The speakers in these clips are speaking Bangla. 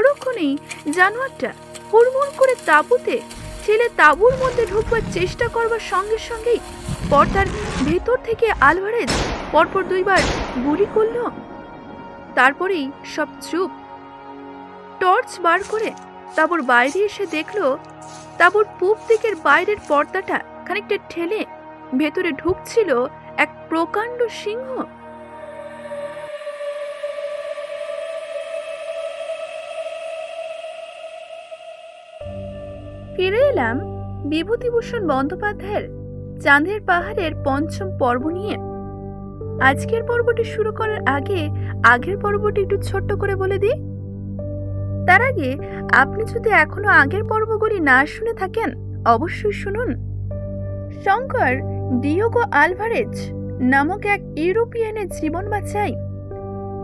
পরক্ষণেই জানোয়ারটা হুড়মুড় করে তাঁবুতে ছেলে তাঁবুর মধ্যে ঢুকবার চেষ্টা করবার সঙ্গে সঙ্গেই পর্দার ভেতর থেকে আলভারেজ পরপর দুইবার গুলি করল। তারপরেই সব চুপ। টর্চ বার করে তাবুর বাইরে এসে দেখল, তাবুর পূব দিকের বাইরের পর্দাটা খানিকটা ঠেলে ভেতরে ঢুকছিল এক প্রকাণ্ড সিংহ। ফিরে এলাম বিভূতিভূষণ বন্দ্যোপাধ্যায়ের চাঁদের পাহাড়ের পঞ্চম পর্ব নিয়ে। আজকের পর্বটি শুরু করার আগে আগের পর্বটি একটু ছোট্ট করে বলে দিই। তার আগে আপনি যদি এখনও আগের পর্বগুলি না শুনে থাকেন, অবশ্যই শুনুন। শঙ্কর ডিওগো আলভারেজ নামক এক ইউরোপিয়ানের জীবন বাঁচায়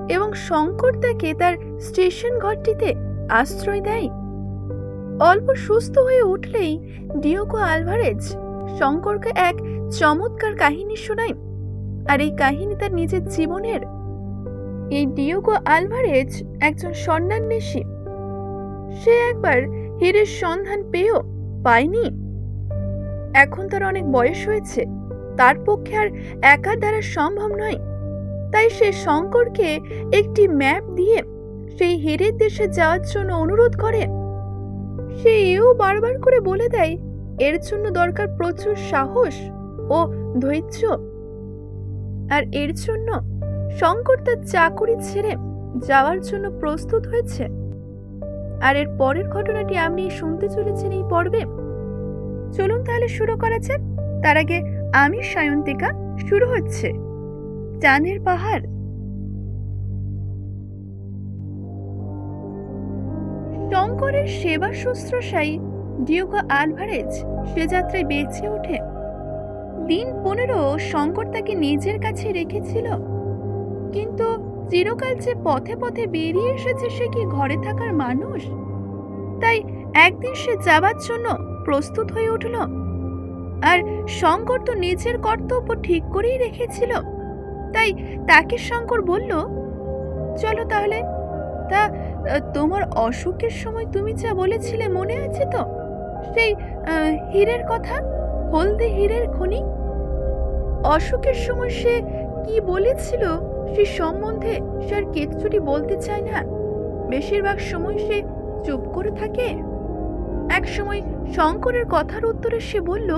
এবং শঙ্কর তাকে তার স্টেশন ঘরটিতে আশ্রয় দেয়। অল্প সুস্থ হয়ে উঠলেই ডিওকো আলভারেজ, শঙ্করকে এক চমৎকার কাহিনী শোনায়। আর এই কাহিনী তার নিজের জীবনের। এই ডিওগো আলভারেজ একজন সন্ন্যান্বেষী সে একবার হীরের সন্ধান পেয়েও পায়নি। এখন তার অনেক বয়স হয়েছে। তার পক্ষে আর একার দ্বারা সম্ভব নয়। তাই সে শঙ্করকে একটি ম্যাপ দিয়ে সেই হীরের দেশে যাওয়ার জন্য অনুরোধ করে। সে এও বারবার করে বলে দেয়, এর জন্য দরকার প্রচুর সাহস ও ধৈর্য। আর এর জন্য শঙ্কর তার চাকুরি ছেড়ে যাওয়ার জন্য প্রস্তুত হয়েছে। আর এর পরের ঘটনাটি আপনি শুনতে চলেছেন এই পর্বে। চলুন তাহলে শুরু করা যাক। তার আগে আমি সায়ন্তিকা, শুরু হচ্ছে। চাঁদের পাহাড়। শঙ্করের সেবা শুশ্রূষায় ডিওগো আলভারেজ সে যাত্রায় বেঁচে ওঠে। দিন পনেরো শঙ্কর তাকে নিজের কাছে রেখেছিল। কিন্তু চিরকাল যে পথে পথে বেরিয়ে এসেছে সে কি ঘরে থাকার মানুষ? তাই একদিন সে যাবার জন্য প্রস্তুত হয়ে উঠল। আর শঙ্কর তো নিজের কর্তব্য ঠিক করেই রেখেছিল। তাই তাকে শঙ্কর বলল, চলো তাহলে তা তোমার অসুখের সময় তুমি যা বলেছিলে মনে আছে তো? সেই হীরের কথা? হলদে হীরের খনি? অসুখের সময় সে কি বলেছিল সে সম্বন্ধে সে আর কিচ্ছুটি বলতে চায় না। বেশিরভাগ সময় সে চুপ করে থাকে। এক সময় শঙ্করের কথার উত্তরে সে বলল,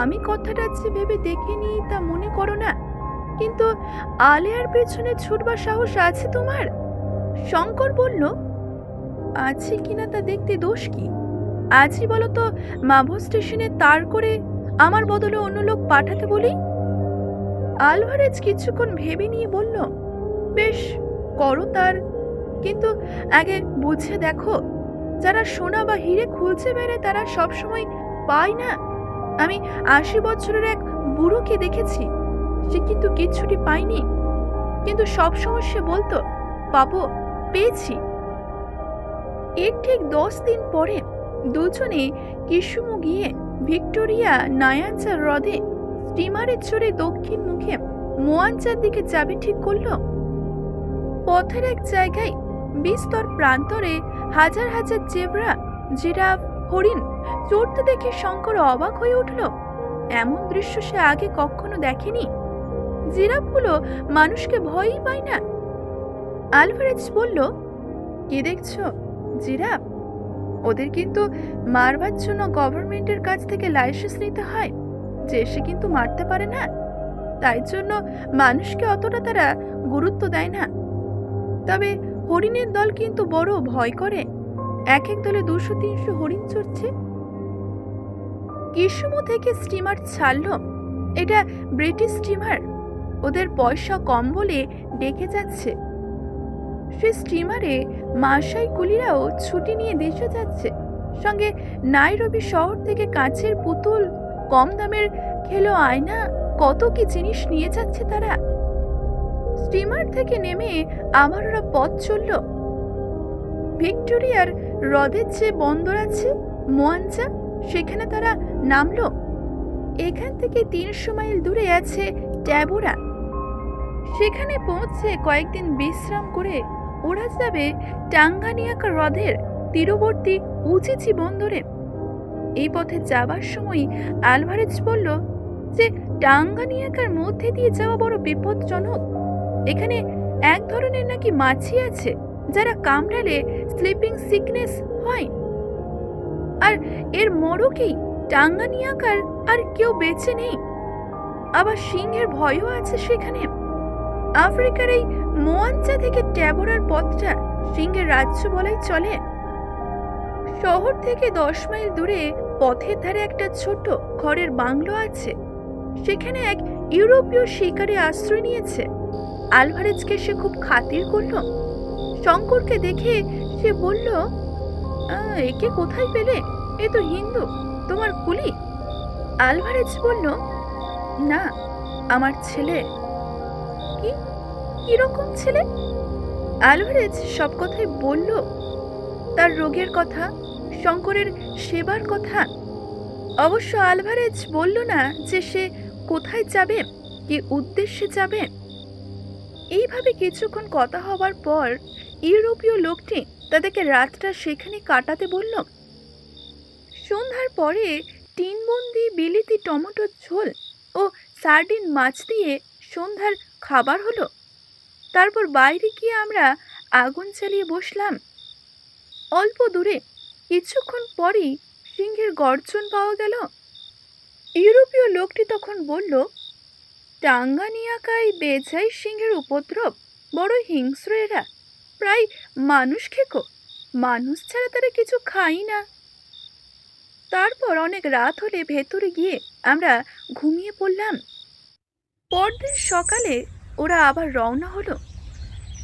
আমি কথাটা যে ভেবে দেখিনি তা মনে করো না। কিন্তু আলেয়ার পেছনে ছুটবার সাহস আছে তোমার? শঙ্কর বলল, আছে কিনা তা দেখতে দোষ কি? আজই বলো তো, মাভো স্টেশনে তার করে আমার বদলে অন্য লোক পাঠাতে বলি? আলভারেজ কিছুক্ষণ ভেবে নিয়ে বলল, বেশ, করো তার। কিন্তু আগে বুঝে দেখো, যারা সোনা বা হিরে খুলছে বেড়ে তারা সবসময় পায় না। আমি আশি বছরের এক বুড়োকে দেখেছি, সে কিন্তু কিচ্ছুটি পায়নি। কিন্তু সবসময় সে বলতো, পাবো পেয়েছি। এর ঠিক দশ দিন পরে দুজনে কিসুমু গিয়ে ভিক্টোরিয়া নায়াঞ্চা হ্রদে স্টিমারে চড়ে দক্ষিণ মুখে মোয়াঞ্চার দিকে যাবে ঠিক করল। পথের এক জায়গায় বিস্তর প্রান্তরে হাজার হাজার জেব্রা, জিরাফ, হরিণ চড়তে দেখে শঙ্কর অবাক হয়ে উঠল। এমন দৃশ্য সে আগে কখনো দেখেনি। জিরাফগুলো মানুষকে ভয়ই পায় না। আলভারেজ বলল, কি দেখছ, জিরাফ? ওদের কিন্তু মারবার জন্য গভর্নমেন্টের কাছ থেকে লাইসেন্স নিতে হয়, যে সে কিন্তু মারতে পারে না। তাই জন্য মানুষকে অতটা তারা গুরুত্ব দেয় না। তবে হরিণের দল কিন্তু বড় ভয় করে। এক এক দলে দুশো, তিনশো হরিণ চড়ছে। কিসমু থেকে স্টিমার ছাড়ল। এটা ব্রিটিশ স্টিমার। ওদের পয়সা কম বলে ডেকে যাচ্ছে। সে স্টিমারে মাসাই কুলিরাও ছুটি নিয়ে দেশে যাচ্ছে। সঙ্গে নাইরবি শহর থেকে কাঁচের পুতুল, কম দামের খেলো আয়না, কত কি জিনিস নিয়ে যাচ্ছে তারা। স্টিমার থেকে নেমে আবার ওরা পথ চলল। ভিক্টোরিয়ার হ্রদের যে বন্দর আছে মোয়াঞ্চা সেখানে তারা নামলো। এখান থেকে তিনশো মাইল দূরে আছে ট্যাবোরা। সেখানে পৌঁছে কয়েকদিন বিশ্রাম করে ওরা যাবে টাঙ্গানিয়াকা হ্রদের তীরবর্তী উচিচি বন্দরে এই পথে যাবার সময় আলভারেজ বলল যে, টাঙ্গানিয়াকার মধ্যে দিয়ে যাওয়া বড় বিপজ্জনক। এখানে এক ধরনের নাকি মাছি আছে, যারা কামড়ালে স্লিপিং সিকনেস হয়। আর এর মরকেই টাঙ্গানিয়াকার আর কেউ বেঁচে নেই। আবার সিংহের ভয়ও আছে সেখানে। আফ্রিকার এই মোয়াঞ্চা থেকে ট্যাবরার পথটা সিংহের রাজ্য বলাই চলে। শহর থেকে দশ মাইল দূরে পথের ধারে একটা ছোট ঘরের বাংলো আছে। সেখানে এক ইউরোপীয় শিকারী আশ্রয় নিয়েছে। আলভারেজকে সে খুব খাতির করল। শঙ্করকে দেখে সে বলল "আহ, একে কোথায় পেলে? এ তো হিন্দু তোমার কুলি? আলভারেজ বলল না আমার ছেলে কীরকম ছেলে? আলভারেজ সব কথাই বলল। তার রোগের কথা, শঙ্করের সেবার কথা। অবশ্য আলভারেজ বলল না যে সে কোথায় যাবে, কি উদ্দেশ্যে যাবে। এইভাবে কিছুক্ষণ কথা হবার পর ইউরোপীয় লোকটি তাদেরকে রাতটা সেখানে কাটাতে বলল। সন্ধ্যার পরে টিনবন্দি বিলিতি, টমেটোর ঝোল ও সার্ডিন মাছ দিয়ে সন্ধ্যার খাবার হলো। তারপর বাইরে গিয়ে আমরা আগুন চালিয়ে বসলাম। অল্প দূরে কিছুক্ষণ পরই সিংহের গর্জন পাওয়া গেল। ইউরোপীয় লোকটি তখন বলল, টাঙ্গানিয়াকায় বেজাই সিংহের উপদ্রব, বড় হিংস্র এরা। প্রায় মানুষ খেকো, মানুষ ছাড়া তারা কিছু খাই না। তারপর অনেক রাত হলে ভেতরে গিয়ে আমরা ঘুমিয়ে পড়লাম। পরদিন সকালে ওরা আবার রওনা হলো।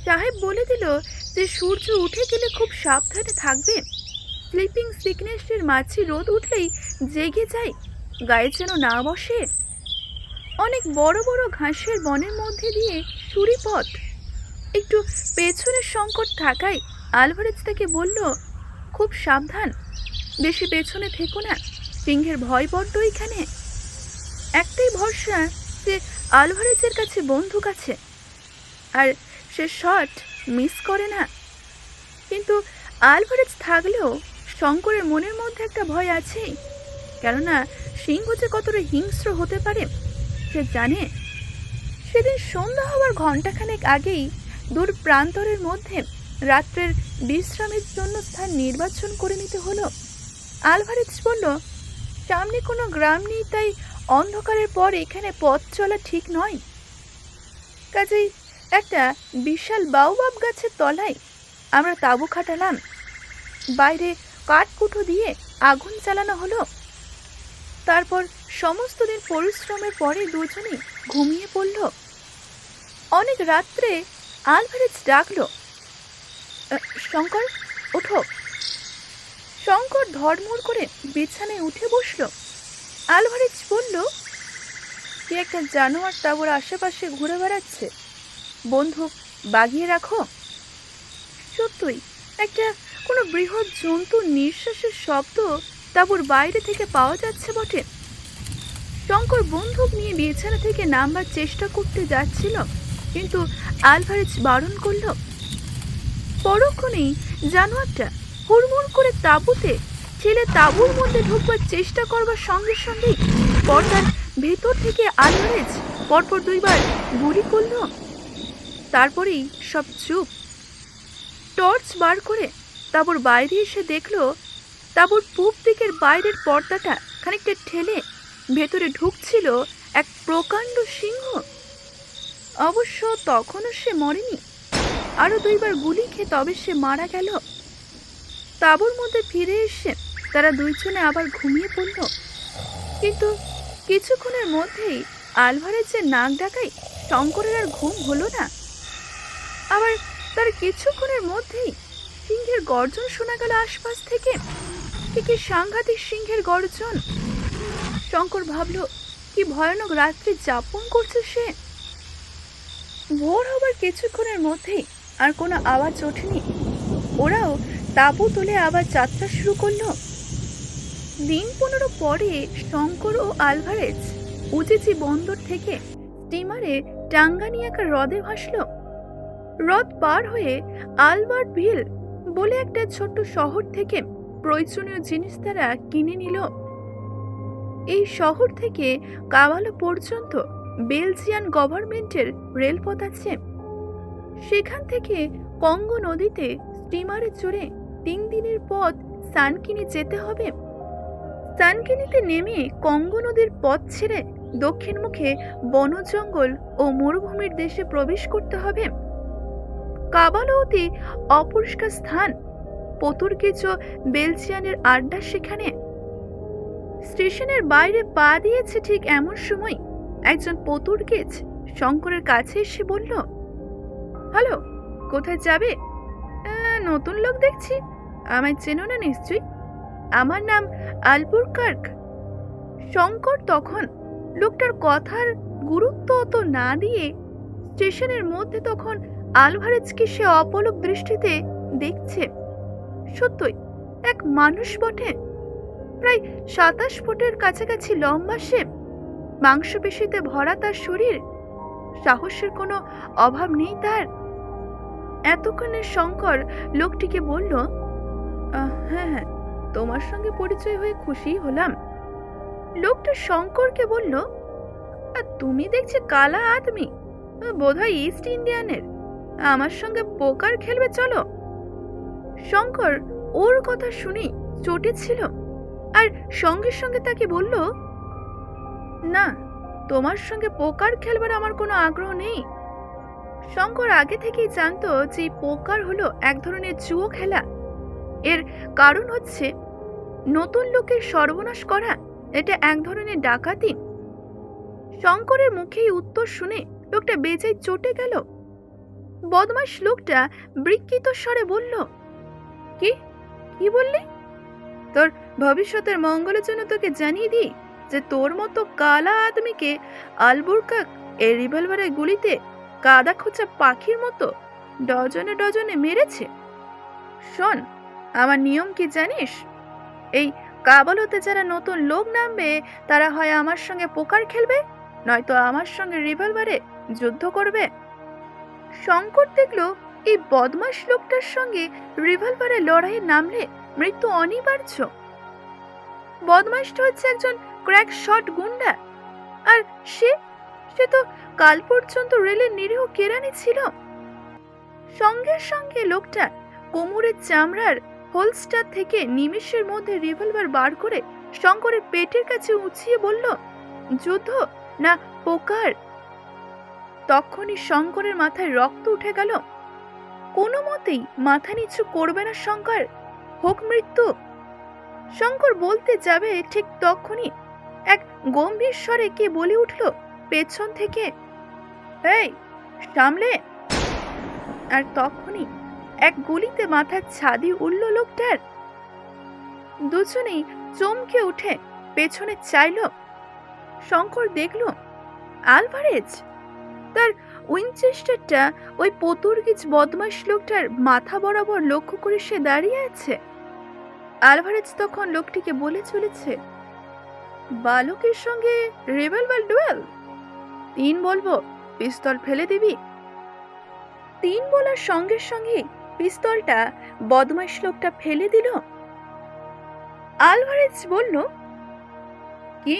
সাহেব বলে দিল যে সূর্য উঠে গেলে খুব সাবধানে থাকবে। স্লিপিং সিকনেসের মাছি রোদ উঠলেই জেগে যায়, গায়ে যেন না বসে। অনেক বড় বড় ঘাসের বনের মধ্যে দিয়ে সুরি পথ। একটু পেছনের সংকট থাকায় আলভারেজ তাকে বলল, খুব সাবধান, বেশি পেছনে থেকো না, সিংহের ভয় বড্ড এখানে। একটাই ভরসা যে আলভারেজের কাছে বন্দুক আছে। আর সে শট মিস করে না। কিন্তু আলভারেজ থাকলেও শঙ্করের মনের মধ্যে একটা ভয় আছেই। কেননা সিংহ যে কতটা হিংস্র হতে পারে, সে জানে। সেদিন সন্ধ্যা হওয়ার ঘণ্টাখানেক আগেই দূর প্রান্তরের মধ্যে রাত্রের বিশ্রামের জন্য স্থান নির্বাচন করে নিতে হলো। আলভারেজ বলল, সামনে কোনো গ্রাম নেই, তাই অন্ধকারের পর এখানে পথ চলা ঠিক নয়। কাজেই একটা বিশাল বাউবাব গাছের তলায় আমরা তাঁবু খাটালাম। বাইরে কাঠকুঠো দিয়ে আগুন চালানো হলো। তারপর সমস্ত দিন পরিশ্রমের পরে দুজনেই ঘুমিয়ে পড়ল। অনেক রাত্রে আলভারেজ ডাকলো "আহ, শঙ্কর ওঠো। শঙ্কর ধর্মর করে বিছানায় উঠে বসল। আলভারেজ বলল, কি একটা জানোয়ার তাবর আশেপাশে ঘুরে বেড়াচ্ছে? বন্দুক বাগিয়ে রাখো। সত্যই, একটা কোনো বৃহৎ জন্তুর নিঃশ্বাসের শব্দ তাবুর বাইরে থেকে পাওয়া যাচ্ছে বটে। শঙ্কর বন্দুক নিয়ে বিছানা থেকে নামবার চেষ্টা করতে যাচ্ছিল, কিন্তু আলভারেজ বারণ করল, পরক্ষণেই জানোয়ারটা হুড়মুড় করে তাঁবুতে ছেলে তাঁবুর মধ্যে ঢুকবার চেষ্টা করবার সঙ্গে সঙ্গেই পর্দার ভেতর থেকে আলভারেজ পরপর দুইবার গুলি করল। তারপরেই সব চুপ। টর্চ বার করে তাবুর বাইরে এসে দেখল, তাবুর পূব দিকের বাইরের পর্দাটা খানিকটা ঠেলে ভেতরে ঢুকছিল এক প্রকাণ্ড সিংহ। অবশ্য তখনও সে মরেনি। আরও দুইবার গুলি খেয়ে তবে সে মারা গেল। তাঁবুর মধ্যে ফিরে এসে তারা দুইজনে আবার ঘুমিয়ে পড়ল। কিন্তু কিছুক্ষণের মধ্যেই আলভারের যে নাক ডাকাই শঙ্করের আর ঘুম হলো না। আবার তার কিছুক্ষণের মধ্যেই সিংহের গর্জন শোনা গেল আশপাশ থেকে। কি সাংঘাতিক সিংহের গর্জন। শঙ্কর ভাবল, কি ভয়ানক রাত্রি যাপন করছে সে। ভোর হবার কিছুক্ষণের মধ্যেই আর কোনো আওয়াজ ওঠেনি। ওরাও তাঁবু তুলে আবার যাত্রা শুরু করল। দিন পনেরো পরে শঙ্কর ও আলভারেজ উজিচি বন্দর থেকে স্টিমারে টাঙ্গানিয়াকা হ্রদে ভাসল। হ্রদ পার হয়ে আলবার্ট ভিল বলে একটা ছোট্ট শহর থেকে প্রয়োজনীয় জিনিস তারা কিনে নিল। এই শহর থেকে কাওয়ালো পর্যন্ত বেলজিয়ান গভর্নমেন্টের রেলপথ আছে। সেখান থেকে কঙ্গো নদীতে স্টিমারে চড়ে তিন দিনের পথ সানকিনে যেতে হবে। সানকিনিতে নেমে কঙ্গো নদীর পথ ছেড়ে দক্ষিণ মুখে বন জঙ্গল ও মরুভূমির দেশে প্রবেশ করতে হবে। কাবালো অতি অপরিষ্কার স্থান। পতুর্গিজ ও বেলজিয়ানের আড্ডা সেখানে। স্টেশনের বাইরে পা দিয়েছে ঠিক এমন সময় একজন পতুর্গিজ শঙ্করের কাছে এসে বলল, হ্যালো, কোথায় যাবে? নতুন লোক দেখছি। আমায় চেনো না নিশ্চয়ই? আমার নাম আলপুর কার্ক। শঙ্কর তখন লোকটার কথার গুরুত্ব অত না দিয়ে স্টেশনের মধ্যে তখন আলভারেজকে সে অপলক দৃষ্টিতে দেখছে। সত্যই, এক মানুষ বটে। প্রায় সাতাশ ফুটের কাছাকাছি লম্বা সে। মাংসপেশিতে ভরা তার শরীর। সাহসের কোনো অভাব নেই তার। এতক্ষণে শঙ্কর লোকটিকে বলল হ্যাঁ হ্যাঁ তোমার সঙ্গে পরিচয় হয়ে খুশি হলাম। লোকটা শঙ্করকে বলল "আহ, তুমি দেখছি কালা আদমি বোধহয় ইস্ট ইন্ডিয়ানের। আমার সঙ্গে পোকার খেলবে চলো। শঙ্কর ওর কথা শুনে চটেছিল আর সঙ্গে সঙ্গে তাকে বলল না তোমার সঙ্গে পোকার খেলবার আমার কোনো আগ্রহ নেই। শঙ্কর আগে থেকেই জানতো যে পোকার হলো এক ধরনের জুয়ো খেলা। এর কারণ হচ্ছে নতুন লোকের সর্বনাশ করা এটা এক ধরনের ডাকাতি। শঙ্করের মুখে এই উত্তর শুনে লোকটা বেজায় চটে গেল। বদমাস লোকটা বিকৃত স্বরে বলল, কি? কি বললি? তোর ভবিষ্যতের মঙ্গলের জন্য তোকে জানিয়ে দিই যে তোর মতো কালা আদমিকে আলবুরকাক এই রিভলভারের গুলিতে কাদা খোঁচা পাখির মতো ডজনে ডজনে মেরেছে। শোন আমার নিয়ম কি জানিস? এই কাবলতে যারা নতুন লোক নামবে, তারা হয় আমার সঙ্গে পোকার খেলবে? নয়তো আমার সঙ্গে রিভলভারে যুদ্ধ করবে? শঙ্কর দেখল, এই বদমাস লোকটার সঙ্গে রিভলভারে লড়াইয়ে নামলে মৃত্যু অনিবার্য। বদমাসটা হচ্ছে একজন ক্র্যাক শট গুন্ডা। আর সে? সে তো কাল পর্যন্ত রেলের নিরীহ কেরানি ছিল। সঙ্গে সঙ্গে লোকটা কোমরের চামড়ার হোলস্টার থেকে নিমেষের মধ্যে রিভলভার বার করে শঙ্করের পেটের কাছে উঁচিয়ে বলল, যুদ্ধ না পোকার? তখনই শঙ্করের মাথায় রক্ত উঠে গেল। কোনো মতেই মাথা নিচু করবে না শঙ্কর, হোক মৃত্যু। শঙ্কর বলতে যাবে ঠিক তখনই এক গম্ভীর স্বরে কে বলে উঠল, পেছন থেকে। এই, সামলে। আর তখনই এক গুলিতে মাথার ছাদি উঠল লোকটার। দুজনেই চমকে উঠে পেছনে চাইল। শঙ্কর দেখল, আলভারেজ! তার উইনচেস্টারটা ওই পতুর্গিজ বদমাস লোকটার মাথা বরাবর লক্ষ্য করে সে দাঁড়িয়ে আছে। আলভারেজ তখন লোকটিকে বলে চলেছে, বালকের সঙ্গে রিভলভার ডুয়েল? তিন বলব, পিস্তল ফেলে দিবি? তিন বলার সঙ্গে সঙ্গে পিস্তলটা বদমাইশ লোকটা ফেলে দিল? আলভারেজ বলল, কি,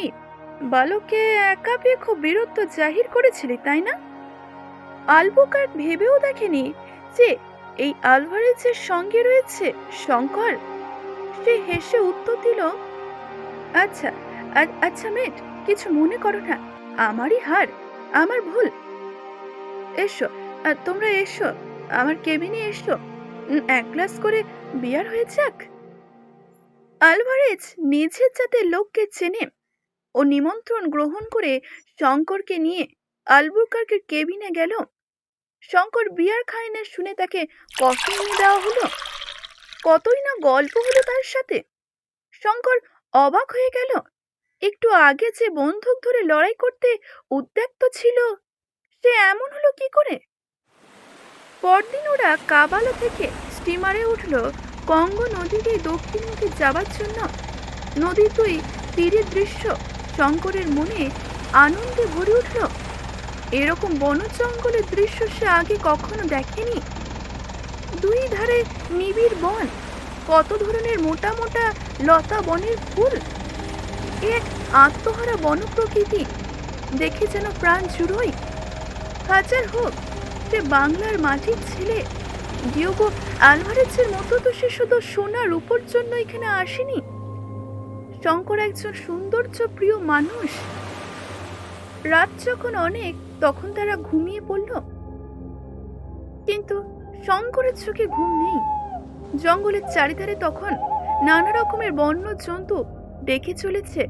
বালককে একা পেয়ে খুব বীরত্ব জাহির করেছিলি, তাই না? আলবুকার ভেবেও দেখেনি যে এই আলভারেজের সঙ্গে রয়েছে শঙ্কর। সে হেসে উত্তর দিল আচ্ছা আচ্ছা মেট, কিছু মনে করো না, আমারই হার, আমার ভুল। এসো তোমরা এসো। আমার কেবিনে এসো এক গ্লাস করে বিয়ার হয়ে যাক। আলভারেজ নিজের যাতে লোককে চেনে ও নিমন্ত্রণ গ্রহণ করে শঙ্করকে নিয়ে আলবুকার্কের কেবিনে গেল। শঙ্কর বিয়ার খায় না শুনে তাকে কফি এনে দেওয়া হলো। কতই না গল্প হলো তার সাথে। শঙ্কর অবাক হয়ে গেল। একটু আগে যে বন্দুক ধরে লড়াই করতে উদ্যক্ত ছিল, সে এমন হলো কি করে? পরদিন ওরা কাবালা থেকে স্টিমারে উঠল কঙ্গো নদীতে দক্ষিণমুখী যাবার জন্য। নদীর দুই তীরের দৃশ্য শঙ্করের মনে আনন্দে ভরে উঠল। এরকম বন জঙ্গলের দৃশ্য সে আগে কখনো দেখেনি। দুই ধারে নিবিড় বন, কত ধরনের মোটা মোটা লতা বনের ফুল। এক আত্মহারা বন প্রকৃতি দেখে যেন প্রাণ জুড়োই হাজার হোক যে বাংলার মাটির ছেলে ডিওগো আলভারেজের মতো তো সে শুধু সোনার উপর জন্য এখানে আসেনি। শঙ্কর একজন সৌন্দর্য প্রিয় মানুষ। রাত যখন অনেক, তখন তারা ঘুমিয়ে পড়ল। কিন্তু শঙ্করের চোখে ঘুম নেই। জঙ্গলের চারিধারে তখন নানা রকমের বন্য জন্তু ডেকে চলেছে।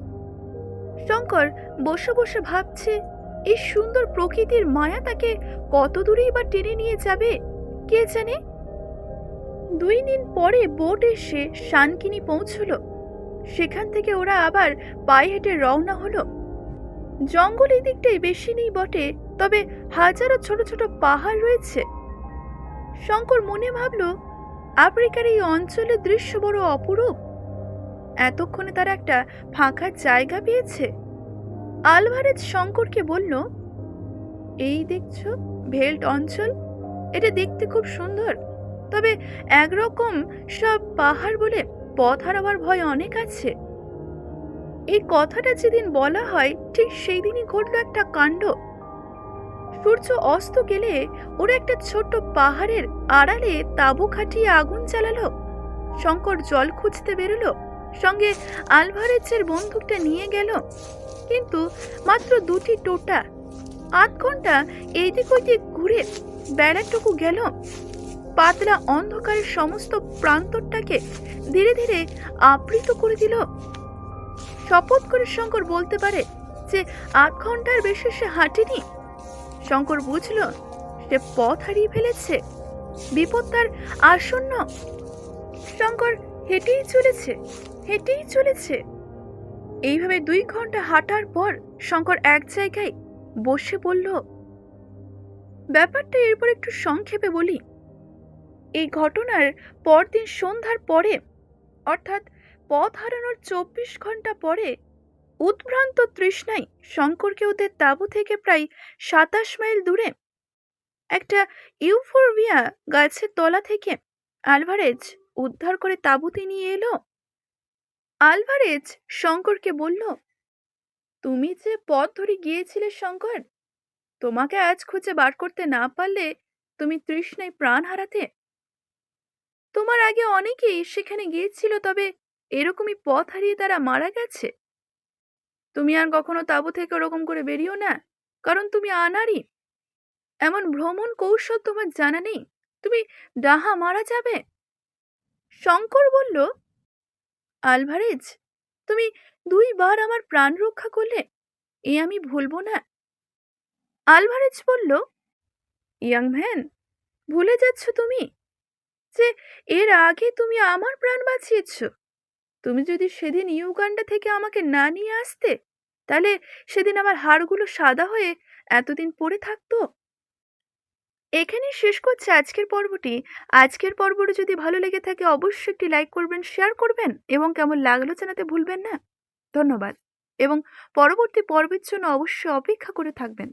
শঙ্কর বসে বসে ভাবছে এই সুন্দর প্রকৃতির মায়া তাকে কত দূরেই বা টেনে নিয়ে যাবে? কে জানে? দুই দিন পরে বোট এসে শানকিনি পৌঁছল। সেখান থেকে ওরা আবার পায়ে হেঁটে রওনা হলো। এই দিকটাই বেশি নেই বটে, তবে হাজারো ছোট ছোট পাহাড় রয়েছে। শঙ্কর মনে ভাবল, আফ্রিকার এই অঞ্চলের দৃশ্য বড় অপরূপ। এতক্ষণে তারা একটা ফাঁকা জায়গা পেয়েছে। আলভারেজ শঙ্করকে বলল, এই দেখছ, ভেল্ট অঞ্চল? এটা দেখতে খুব সুন্দর। তবে একরকম সব পাহাড় বলে পথ হারাবার ভয় অনেক আছে। এই কথাটা যেদিন বলা হয়, ঠিক সেই দিনই ঘটল একটা কাণ্ড। সূর্য অস্ত গেলে ওরা একটা ছোট্ট পাহাড়ের আড়ালে তাঁবু খাটিয়ে আগুন চালালো শঙ্কর জল খুঁজতে বেরোলো, সঙ্গে আলভারেজের বন্দুকটা নিয়ে গেল। কিন্তু মাত্র দুটি টোটা। আধ ঘণ্টা এইদিক ওইদিক ঘুরে বেড়াটুকু গেল পাতলা অন্ধকারের সমস্ত প্রান্তরটাকে ধীরে ধীরে আবৃত করে দিল। শপথ করে শঙ্কর বলতে পারে যে, আধ ঘণ্টার বেশি সে হাঁটেনি। শঙ্কর বুঝল, সে পথ হারিয়ে ফেলেছে। বিপদ তার আসন্ন। শঙ্কর হেঁটেই চলেছে হেঁটেই চলেছে। এইভাবে দুই ঘণ্টা হাঁটার পর শঙ্কর এক জায়গায় বসে পড়ল ব্যাপারটা এরপর একটু সংক্ষেপে বলি। এই ঘটনার পরদিন সন্ধ্যার পরে, অর্থাৎ পথ হারানোর চব্বিশ ঘণ্টা পরে, উদ্ভ্রান্ত তৃষ্ণায় শঙ্করকে ওদের তাঁবু থেকে প্রায় সাতাশ মাইল দূরে একটা ইউফোরবিয়া গাছের তলা থেকে আলভারেজ উদ্ধার করে তাঁবুতে নিয়ে এলো। আলভারেজ শঙ্করকে বলল, তুমি যে পথ ধরে গিয়েছিলে শঙ্কর, তোমাকে আজ খুঁজে বার করতে না পারলে তুমি তৃষ্ণায় প্রাণ হারাতে। তোমার আগে অনেকেই সেখানে গিয়েছিল, তবে এরকমই পথ হারিয়ে তারা মারা গেছে। তুমি আর কখনো তাঁবু থেকে ওরকম করে বেরিও না, কারণ তুমি আনারি এমন ভ্রমণ কৌশল তোমার জানা নেই। তুমি ডাহা মারা যাবে? শঙ্কর বলল আলভারেজ? তুমি দুইবার আমার প্রাণ রক্ষা করলে এ আমি ভুলবো না। আলভারেজ বলল, ইয়াং ম্যান, ভুলে যাচ্ছ তুমি যে এর আগে তুমি আমার প্রাণ বাঁচিয়েছ। তুমি যদি সেদিন ইউগান্ডা থেকে আমাকে না নিয়ে আসতে, তাহলে সেদিন আমার হাড়গুলো সাদা হয়ে এতদিন পড়ে থাকতো। এখানেই শেষ করছে আজকের পর্বটি। আজকের পর্বটি যদি ভালো লেগে থাকে, অবশ্যই একটি লাইক করবেন, শেয়ার করবেন এবং কেমন লাগল জানাতে ভুলবেন না। ধন্যবাদ। এবং পরবর্তী পর্বের জন্য অবশ্যই অপেক্ষা করে থাকবেন।